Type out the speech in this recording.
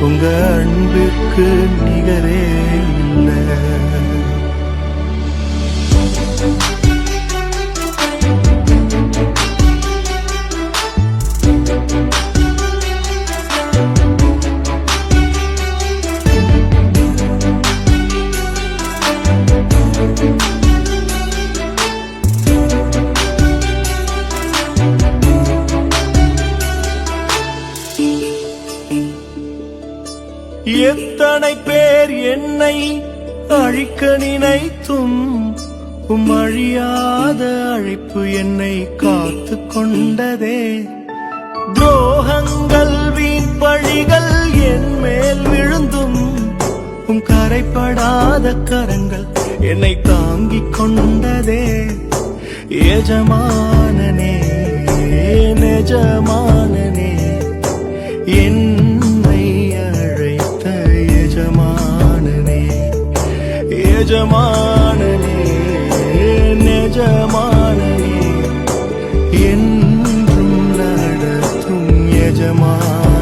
உங்க அன்பிற்கு நிகரே. எத்தனை பேர் என்னை அழிக்க நினைத்தும் உம் அழியாத அழைப்பு என்னை காத்து கொண்டதே. துரோகங்கள் வீண் பழிகள் என் மேல் விழுந்தும் உம் கரைப்படாத கரங்கள் என்னை தாங்கிக் கொண்டதே. எஜமானனே நெஜ நிஜமானனே நிஜமானனே. என்றும் நடத்தும் எஜமான.